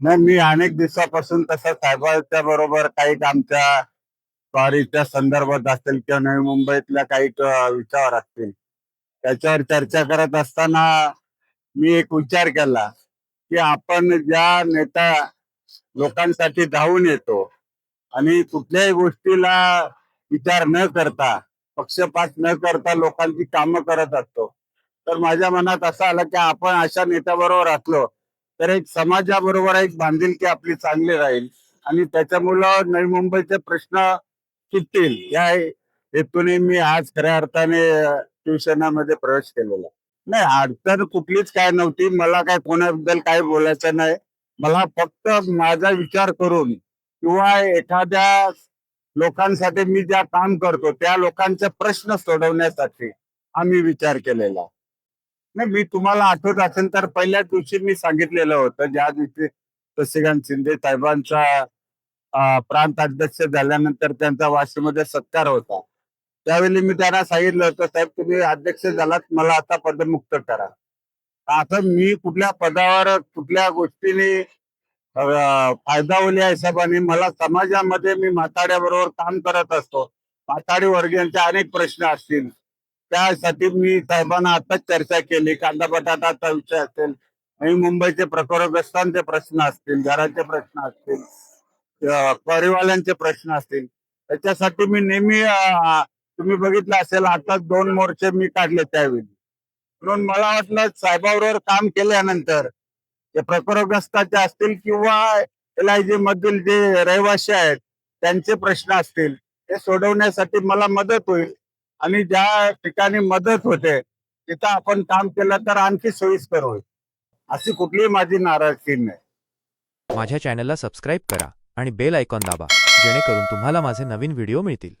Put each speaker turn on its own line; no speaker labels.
नाही मी अनेक दिवसापासून तसं साहेबांच्या बरोबर काही आमच्या स्वारीच्या संदर्भात असतील किंवा नवी मुंबईतल्या काही विचार असतील. त्याच्यावर चर्चा करत असताना मी एक विचार केला की आपण ज्या नेता लोकांसाठी धावून येतो आणि कुठल्याही गोष्टीला विचार न करता पक्षपात न करता लोकांची कामं करत असतो तर माझ्या मनात असं आलं की आपण अशा नेत्याबरोबर असलो तर एक समाजाबरोबर एक बांधिलकी आपली चांगली राहील. आणि त्याच्यामुळं नवी मुंबईचे प्रश्न सुटतील. या हेतूने मी आज खऱ्या अर्थाने शिवसेनामध्ये प्रवेश केलेला. नाही अडचण कुठलीच काय नव्हती. मला काय कोणाबद्दल काय बोलायचं नाही. मला फक्त माझा विचार करून किंवा एखाद्या लोकांसाठी मी ज्या काम करतो त्या लोकांचे प्रश्न सोडवण्यासाठी आम्ही विचार केलेला. नाही मी तुम्हाला आठवत असेल तर पहिल्याच दिवशी मी सांगितलेलं होतं ज्या दिवशी शशिकांत शिंदे साहेबांचा प्रांत अध्यक्ष झाल्यानंतर त्यांचा वाशीमध्ये सत्कार होता. त्यावेळी मी त्यांना सांगितलं होतं साहेब तुम्ही अध्यक्ष झालात मला आता पदमुक्त करा. आता मी कुठल्या पदावर कुठल्या गोष्टीने फायदा फायदा होल्या हिशोबाने मला समाजामध्ये मी म्हाताड्याबरोबर काम करत असतो. म्हाताडी वर्गीयांचे अनेक प्रश्न असतील. त्यासाठी मी साहेबांना आताच चर्चा केली. कांदा बटाटाचा विषय असेल आणि मुंबईचे प्रकरग्रस्तांचे प्रश्न असतील घराचे प्रश्न असतील परिवाल्यांचे प्रश्न असतील. त्याच्यासाठी मी नेहमी तुम्ही बघितलं असेल आता दोन मोर्चे मी काढले त्यावेळी. म्हणून मला वाटलं साहेबाबरोबर काम केल्यानंतर ते प्रकरग्रस्ताचे असतील किंवा एल आय जी मधील जे रहिवासी आहेत त्यांचे प्रश्न असतील ते सोडवण्यासाठी मला मदत होईल. आणि ज्या ठिकाणी मदत होते तिथं आपण काम केलं तर आणखी सोयीस्कर होईल. अशी कुठलीही माझी नाराजगी नाही.
माझ्या चॅनलला सबस्क्राईब करा आणि बेल आयकॉन दाबा जेणेकरून तुम्हाला माझे नवीन व्हिडिओ मिळतील.